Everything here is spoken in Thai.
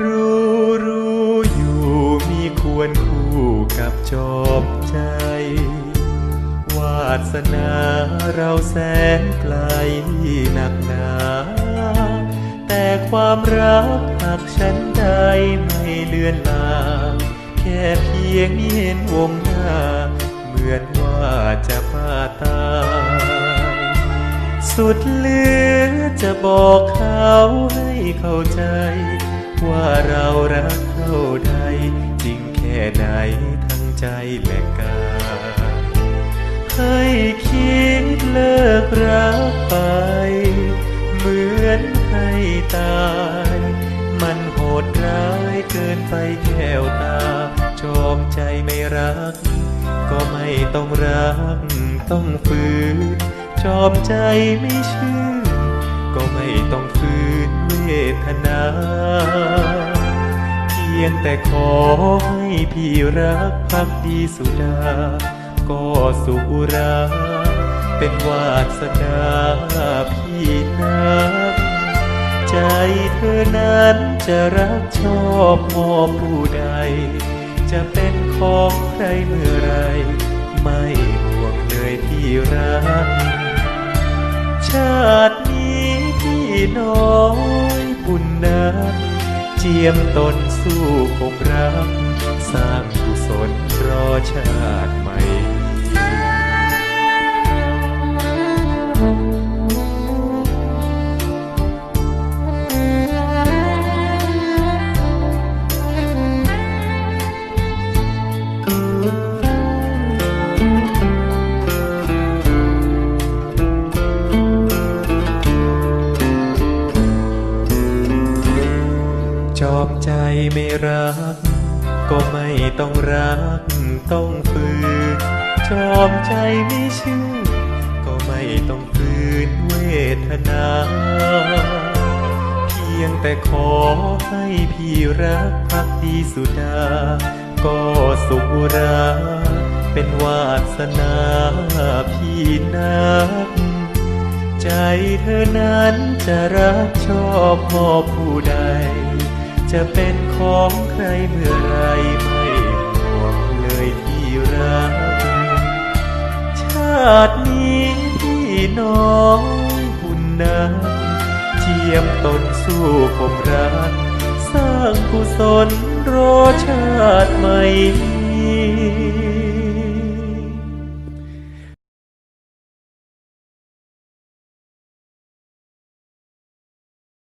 รู้รู้อยู่มีควรคู่กับจอบใจ วาสนาเราแสนไกลหนักหนา แต่ความรักหากฉันใดไม่เลือนลา แค่เพียงเห็นวงหน้า เหมือนว่าจะพาตา สุดเหลือจะบอกเขาให้เข้าใจ ว่าเรารักเท่าใดจริงแค่ไหนทั้งใจและกายให้คิดเลิกรักไป เหมือนให้ตาย มันโหดร้ายเกินไปแก้วตาจอมใจไม่รัก ก็ไม่ต้องรักต้องฝืน ชอบใจไม่เชื่อก็ไม่ต้องฝืนเวทนา เพียงแต่ขอให้พี่รักพักดีสุดา ก็สุรา เป็นวาสนาพี่นักใจเธอนั้นจะรักชอบมอบผู้ใด จะเป็นของใครเมื่อไร จียมตนสู้คงรัก สร้างกุศลรอชาติใหม่ ใจไม่รัก ก็ไม่ต้องรักต้องฝืนชอบใจไม่เชื่อ ก็ไม่ต้องฝืนเวทนา เพียงแต่ขอให้พี่รักพักดีสุดา ก็สุรา เป็นวาสนาพี่นักใจเธอนั้นจะรักชอบมอผู้ใด จะเป็นของใครเมื่อไรไม่ห่วงเลยที่รัก ชาตินี้พี่น้อยบุญนั้นเจียมตนสู้คมรัก สร้างกุศลรอชาติใหม่